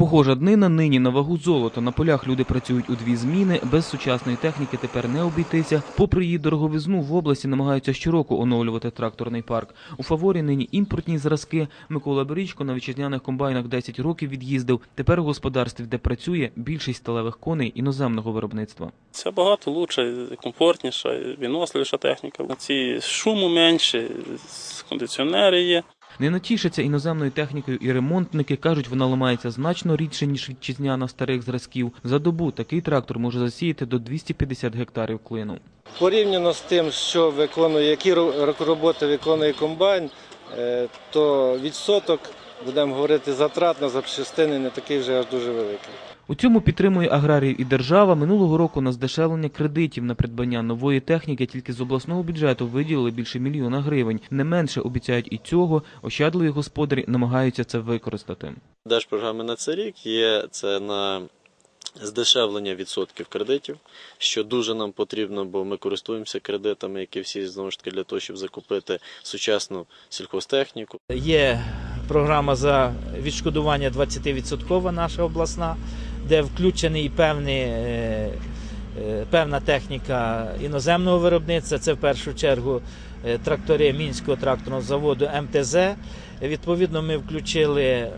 Похожа днина нині на вагу золота. На полях люди працюють у дві зміни. Без сучасної техніки тепер не обійтися. Попри її дороговизну, в області намагаються щороку оновлювати тракторний парк. У фаворі нині імпортні зразки. Микола Берічко на вітчизняних комбайнах 10 років від'їздив. Тепер у господарстві, де працює, більшість сталевих коней іноземного виробництва. Це багато лучше, комфортніша, виносливіша техніка. Ці шуму менше, кондиціонери є. Не натішаться іноземною технікою і ремонтники кажуть, вона ламається значно рідше ніж вітчизняна старих зразків. За добу такий трактор може засіяти до 250 гектарів клину. Порівняно з тим, що виконує, які роботи виконує комбайн, е, то відсоток, будемо говорити, затрат на запчастини не такий вже аж дуже великий. У цьому підтримує аграріїв і держава. Минулого року на здешевлення кредитів на придбання нової техніки тільки з обласного бюджету виділили більше мільйона гривень. Не менше обіцяють і цього. Ощадливі господарі намагаються це використати. Держпрограми на цей рік є це на здешевлення відсотків кредитів, що дуже нам потрібно, бо ми користуємося кредитами, які всі знову ж таки для того, щоб закупити сучасну сільхозтехніку. Є програма за відшкодування 20% наша обласна, де включений певний, е, е, певна техніка іноземного виробництва. Це в першу чергу е, трактори Мінського тракторного заводу МТЗ. Відповідно, ми включили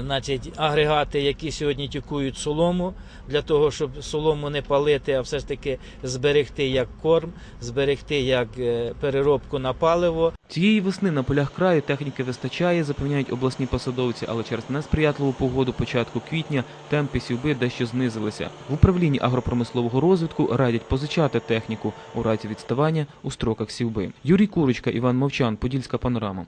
значить, агрегати, які сьогодні тюкують солому, для того, щоб солому не палити, а все ж таки зберегти як корм, зберегти як е, переробку на паливо. Цієї весни на полях краю техніки вистачає, запевняють обласні посадовці, але через несприятливу погоду початку квітня темпи сівби дещо знизилися. В управлінні агропромислового розвитку радять позичати техніку у разі відставання у строках сівби. Юрій Курочка, Іван Мовчан, Подільська панорама.